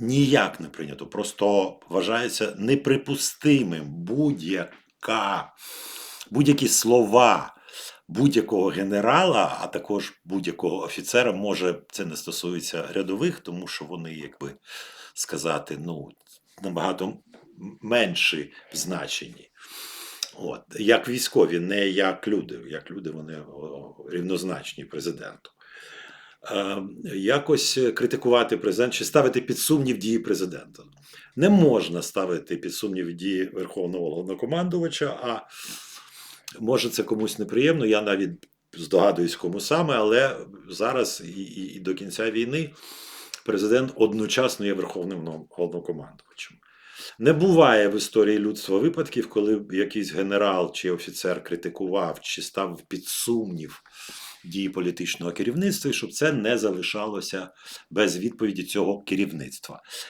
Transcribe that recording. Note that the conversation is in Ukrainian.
ніяк не прийнято. Просто вважається неприпустимим будь-яка, будь-які слова будь-якого генерала, а також будь-якого офіцера, може це не стосується рядових, тому що вони, якби сказати, ну, набагато менші в значенні. От, як військові, не як люди. Як люди вони рівнозначні президенту. Е, якось критикувати президента чи ставити під сумнів дії президента. Не можна ставити під сумнів дії Верховного головнокомандувача, а може це комусь неприємно. Я навіть здогадуюсь, кому саме, але зараз і, і, і до кінця війни президент одночасно є верховним головнокомандувачем. Не буває в історії людства випадків, коли б якийсь генерал чи офіцер критикував чи став під сумнів дії політичного керівництва, і щоб це не залишалося без відповіді цього керівництва.